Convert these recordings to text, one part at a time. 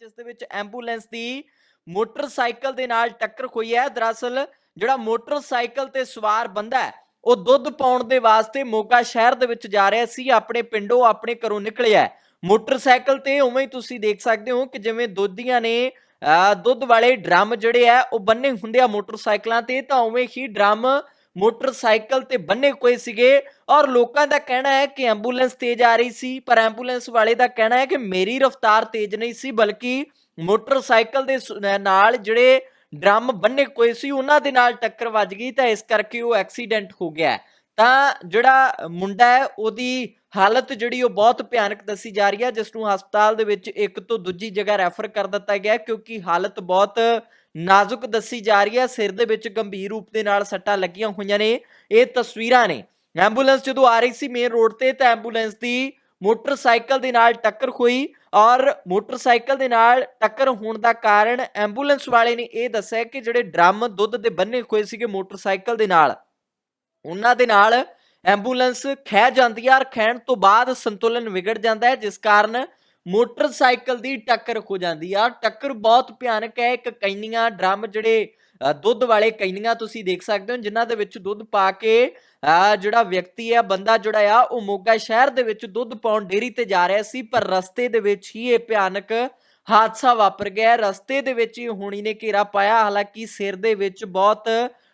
ਜਿਸ ਦੇ ਵਿੱਚ ਐਂਬੂਲੈਂਸ ਦੀ ਮੋਟਰਸਾਈਕਲ ਦੇ ਨਾਲ ਟੱਕਰ ਹੋਈ ਹੈ। ਦਰਅਸਲ ਜਿਹੜਾ ਮੋਟਰਸਾਈਕਲ ਤੇ ਸਵਾਰ ਬੰਦਾ ਹੈ ਉਹ ਦੁੱਧ ਪਾਉਣ ਦੇ ਵਾਸਤੇ ਮੋਗਾ ਸ਼ਹਿਰ ਦੇ ਵਿੱਚ ਜਾ ਰਿਹਾ ਸੀ। ਆਪਣੇ ਪਿੰਡੋਂ ਆਪਣੇ ਘਰੋਂ ਨਿਕਲਿਆ ਮੋਟਰਸਾਈਕਲ ਤੇ ਉਵੇਂ ਹੀ ਤੁਸੀਂ ਦੇਖ ਸਕਦੇ ਹੋ ਕਿ ਜਿਵੇਂ ਦੁੱਧੀਆਂ ਨੇ ਅਹ, ਦੁੱਧ ਵਾਲੇ ਡਰਮ ਜਿਹੜੇ ਆ ਉਹ ਬੰਨੇ ਹੁੰਦੇ ਆ ਮੋਟਰਸਾਈਕਲਾਂ ਤੇ ਤਾਂ ਉਵੇਂ ਹੀ ਡਰਮ ਮੋਟਰਸਾਈਕਲ ਤੇ ਬੰਨੇ ਹੋਏ ਸੀਗੇ ਔਰ ਲੋਕਾਂ ਦਾ ਕਹਿਣਾ ਹੈ ਕਿ ਐਂਬੂਲੈਂਸ ਤੇਜ਼ ਆ ਰਹੀ ਸੀ, ਪਰ ਐਂਬੂਲੈਂਸ ਵਾਲੇ ਦਾ ਕਹਿਣਾ ਹੈ ਕਿ ਮੇਰੀ ਰਫ਼ਤਾਰ ਤੇਜ਼ ਨਹੀਂ ਸੀ, ਬਲਕਿ ਮੋਟਰਸਾਈਕਲ ਦੇ ਨਾਲ ਜਿਹੜੇ ਡਰਮ ਬੰਨੇ ਹੋਏ ਸੀ, ਉਹਨਾਂ ਦੇ ਨਾਲ ਟੱਕਰ ਵੱਜ ਗਈ, ਤਾਂ ਇਸ ਕਰਕੇ ਉਹ ਐਕਸੀਡੈਂਟ ਹੋ ਗਿਆ ਤਾਂ ਜਿਹੜਾ ਮੁੰਡਾ ਹੈ, ਉਹਦੀ ਹਾਲਤ ਜਿਹੜੀ ਉਹ ਬਹੁਤ ਭਿਆਨਕ ਦੱਸੀ ਜਾ ਰਹੀ ਹੈ, ਜਿਸ ਨੂੰ ਹਸਪਤਾਲ ਦੇ ਵਿੱਚ ਇੱਕ ਤੋਂ ਦੂਜੀ ਜਗ੍ਹਾ ਰੈਫਰ ਕਰ ਦਿੱਤਾ ਗਿਆ ਕਿਉਂਕਿ ਹਾਲਤ ਬਹੁਤ ਨਾਜ਼ੁਕ ਦੱਸੀ ਜਾ ਰਹੀ ਹੈ। ਸਿਰ ਦੇ ਵਿੱਚ ਗੰਭੀਰ ਰੂਪ ਦੇ ਨਾਲ ਸੱਟਾਂ ਲੱਗੀਆਂ ਹੋਈਆਂ ਨੇ। ਇਹ ਤਸਵੀਰਾਂ ਨੇ। ਐਂਬੂਲੈਂਸ ਜਦੋਂ ਆ ਰਹੀ ਸੀ ਮੇਨ ਰੋਡ ਤੇ ਤਾਂ ਐਂਬੂਲੈਂਸ ਦੀ ਮੋਟਰਸਾਈਕਲ ਦੇ ਨਾਲ ਟੱਕਰ ਹੋਈ ਔਰ ਮੋਟਰਸਾਈਕਲ ਦੇ ਨਾਲ ਟੱਕਰ ਹੋਣ ਦਾ ਕਾਰਨ ਐਂਬੂਲੈਂਸ ਵਾਲੇ ਨੇ ਇਹ ਦੱਸਿਆ ਕਿ ਜਿਹੜੇ ਡਰਮ ਦੁੱਧ ਦੇ ਬੰਨੇ ਹੋਏ ਸੀਗੇ ਮੋਟਰਸਾਈਕਲ ਦੇ ਨਾਲ, ਉਹਨਾਂ ਦੇ ਨਾਲ ਐਂਬੂਲੈਂਸ ਖਹਿ ਜਾਂਦੀ ਹੈ ਔਰ ਖਹਿਣ ਤੋਂ ਬਾਅਦ ਸੰਤੁਲਨ ਵਿਗੜ ਜਾਂਦਾ ਹੈ, ਜਿਸ ਕਾਰਨ ਮੋਟਰਸਾਈਕਲ ਦੀ ਟੱਕਰ ਹੋ ਜਾਂਦੀ ਆ। ਟੱਕਰ ਬਹੁਤ ਭਿਆਨਕ ਹੈ। ਇੱਕ ਕੈਨੀਆਂ ਡਰਮ ਜਿਹੜੇ ਅ, ਦੁੱਧ ਵਾਲੇ ਕੈਨੀਆਂ ਤੁਸੀਂ ਦੇਖ ਸਕਦੇ ਹੋ ਜਿਨ੍ਹਾਂ ਦੇ ਵਿੱਚ ਦੁੱਧ ਪਾ ਕੇ ਅ, ਜਿਹੜਾ ਵਿਅਕਤੀ ਹੈ ਬੰਦਾ ਜਿਹੜਾ ਆ ਉਹ ਮੋਗਾ ਸ਼ਹਿਰ ਦੇ ਵਿੱਚ ਦੁੱਧ ਪਾਉਣ ਡੇਰੀ ਤੇ ਜਾ ਰਿਹਾ ਸੀ ਪਰ ਰਸਤੇ ਦੇ ਵਿੱਚ ਹੀ ਇਹ ਭਿਆਨਕ ਹਾਦਸਾ ਵਾਪਰ ਗਿਆ। ਰਸਤੇ ਦੇ ਵਿੱਚ ਹੀ ਹੋਣੀ ਨੇ ਘੇਰਾ ਪਾਇਆ। ਹਾਲਾਂਕਿ ਸਿਰ ਦੇ ਵਿੱਚ ਬਹੁਤ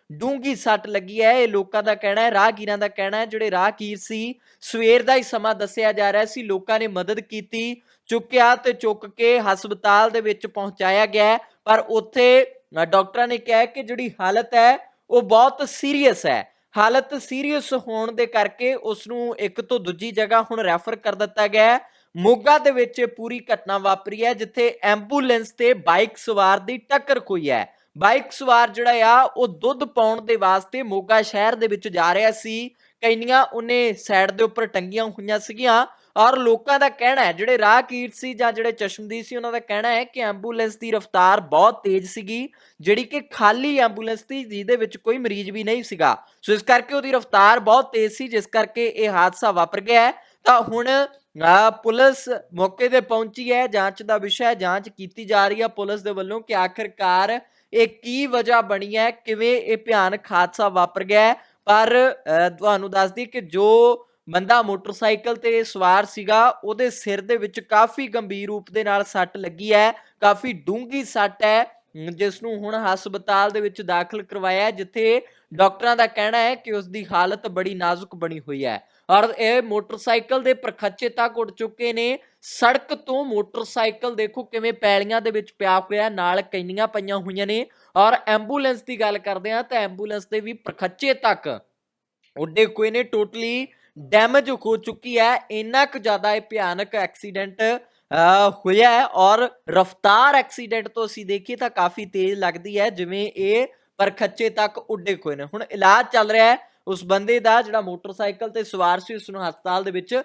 ਡੂੰਗੀ ਸੱਟ ਲੱਗੀ ਹੈ। ਇਹ ਲੋਕਾਂ ਦਾ ਕਹਿਣਾ ਹੈ, ਰਾਹਗੀਰਾਂ ਦਾ ਕਹਿਣਾ ਹੈ। ਜਿਹੜੇ ਰਾਹਗੀਰ ਸੀ, ਸਵੇਰ ਦਾ ਹੀ ਸਮਾਂ ਦੱਸਿਆ ਜਾ ਰਿਹਾ ਸੀ। ਲੋਕਾਂ ਨੇ ਮਦਦ ਕੀਤੀ, ਚੁੱਕਿਆ ਤੇ ਚੁੱਕ ਕੇ ਹਸਪਤਾਲ ਦੇ ਵਿੱਚ ਪਹੁੰਚਾਇਆ ਗਿਆ ਪਰ ਉੱਥੇ ਡਾਕਟਰਾਂ ਨੇ ਕਿਹਾ ਕਿ ਜਿਹੜੀ ਹਾਲਤ ਹੈ, ਉਹ ਬਹੁਤ ਸੀਰੀਅਸ ਹੈ। ਹਾਲਤ ਸੀਰੀਅਸ ਹੋਣ ਦੇ ਕਰਕੇ ਉਸ ਨੂੰ ਇੱਕ ਤੋਂ ਦੂਜੀ ਜਗ੍ਹਾ ਹੁਣ ਰੈਫਰ ਕਰ ਦਿੱਤਾ ਗਿਆ ਮੋਗਾ ਦੇ ਵਿੱਚ ਇਹ ਪੂਰੀ ਘਟਨਾ ਵਾਪਰੀ ਹੈ, ਜਿੱਥੇ ਐਂਬੂਲੈਂਸ ਤੇ ਬਾਈਕ ਸਵਾਰ ਦੀ ਟੱਕਰ ਹੋਈ ਹੈ। ਬਾਈਕ ਸਵਾਰ ਜਿਹੜਾ ਆ, ਉਹ ਦੁੱਧ ਪਾਉਣ ਦੇ ਵਾਸਤੇ ਮੋਗਾ ਸ਼ਹਿਰ ਦੇ ਵਿੱਚ ਜਾ ਰਿਹਾ ਸੀ। ਕਈਆਂ ਉਹਨੇ ਸਾਈਡ ਦੇ ਉੱਪਰ ਟੰਗੀਆਂ ਹੋਈਆਂ ਸੀਗੀਆਂ। ਔਰ ਲੋਕਾਂ ਦਾ ਕਹਿਣਾ ਹੈ ਜਿਹੜੇ ਰਾਹਗੀਰ ਸੀ ਜਾਂ ਜਿਹੜੇ ਚਸ਼ਮਦੀਦ ਸੀ ਉਹਨਾਂ ਦਾ ਕਹਿਣਾ ਹੈ ਕਿ ਐਂਬੂਲੈਂਸ ਦੀ ਰਫ਼ਤਾਰ ਬਹੁਤ ਤੇਜ਼ ਸੀਗੀ ਜਿਹੜੀ ਕਿ ਖਾਲੀ ਐਂਬੂਲੈਂਸ ਸੀ ਜਿਹਦੇ ਵਿੱਚ ਕੋਈ ਮਰੀਜ਼ ਵੀ ਨਹੀਂ ਸੀਗਾ। ਸੋ ਇਸ ਕਰਕੇ ਉਹਦੀ ਰਫ਼ਤਾਰ ਬਹੁਤ ਤੇਜ਼ ਸੀ ਜਿਸ ਕਰਕੇ ਇਹ ਹਾਦਸਾ ਵਾਪਰ ਗਿਆ ਹੈ। ਤਾਂ ਹੁਣ ਅਹ, ਪੁਲਿਸ ਮੌਕੇ ਤੇ ਪਹੁੰਚੀ ਹੈ ਜਾਂਚ ਦਾ ਵਿਸ਼ਾ ਹੈ ਜਾਂਚ ਕੀਤੀ ਜਾ ਰਹੀ ਹੈ ਪੁਲਿਸ ਦੇ ਵੱਲੋਂ ਕਿ ਆਖਿਰਕਾਰ ਇਹ ਕੀ ਵਜ੍ਹਾ ਬਣੀ ਹੈ ਕਿਵੇਂ ਇਹ ਭਿਆਨਕ ਹਾਦਸਾ ਵਾਪਰ ਗਿਆ ਪਰ ਅਹ, ਤੁਹਾਨੂੰ ਦੱਸ ਦਈਏ ਕਿ ਜੋ ਬੰਦਾ ਮੋਟਰਸਾਈਕਲ ਤੇ ਸਵਾਰ ਸੀਗਾ, ਉਹਦੇ ਸਿਰ ਦੇ ਵਿੱਚ ਕਾਫੀ ਗੰਭੀਰ ਰੂਪ ਦੇ ਨਾਲ ਸੱਟ ਲੱਗੀ ਹੈ, ਕਾਫੀ ਡੂੰਗੀ ਸੱਟ ਹੈ ਜਿਸ ਨੂੰ ਹੁਣ ਹਸਪਤਾਲ ਦੇ ਵਿੱਚ ਦਾਖਲ ਕਰਵਾਇਆ ਜਿੱਥੇ ਡਾਕਟਰਾਂ ਦਾ ਕਹਿਣਾ ਹੈ ਕਿ ਉਸ ਦੀ ਹਾਲਤ ਬੜੀ ਨਾਜ਼ੁਕ ਬਣੀ ਹੋਈ ਹੈ। ਔਰ ਇਹ ਮੋਟਰਸਾਈਕਲ ਦੇ ਪ੍ਰਖੱਚੇ ਤੱਕ ਉੱਡ ਚੁੱਕੇ ਨੇ। ਸੜਕ ਤੋਂ ਮੋਟਰਸਾਈਕਲ ਦੇਖੋ ਕਿਵੇਂ ਪੈਲੀਆਂ ਦੇ ਵਿੱਚ ਪਿਆ ਹੋਇਆ, ਨਾਲ ਕੈਨੀਆਂ ਪਈਆਂ ਹੋਈਆਂ ਨੇ। ਔਰ ਐਂਬੂਲੈਂਸ ਦੀ ਗੱਲ ਕਰਦੇ ਆ ਤਾਂ ਐਂਬੂਲੈਂਸ ਦੇ ਵੀ ਪ੍ਰਖੱਚੇ ਤੱਕ ਉੱਡੇ ਕੋਈ ਨੇ, ਟੋਟਲੀ ਡੈਮੇਜ ਹੋ ਚੁੱਕੀ ਹੈ, ਇੰਨਾ ਕੁ ਜ਼ਿਆਦਾ ਇਹ ਭਿਆਨਕ ਐਕਸੀਡੈਂਟ ਹੋਇਆ ਹੈ ਔਰ ਰਫਤਾਰ ਐਕਸੀਡੈਂਟ ਤੋਂ ਅਸੀਂ ਦੇਖੀਏ ਤਾਂ ਕਾਫੀ ਤੇਜ਼ ਲੱਗਦੀ ਹੈ, ਜਿਵੇਂ ਇਹ ਪਰਖੱਚੇ ਤੱਕ ਉੱਡੇ ਹੋਏ ਨੇ। ਹੁਣ ਇਲਾਜ ਚੱਲ ਰਿਹਾ ਹੈ, ਉਸ ਬੰਦੇ ਦਾ ਜਿਹੜਾ ਮੋਟਰਸਾਈਕਲ ਤੇ ਸਵਾਰ ਸੀ, ਉਸ ਨੂੰ ਹਸਪਤਾਲ ਦੇ ਵਿੱਚ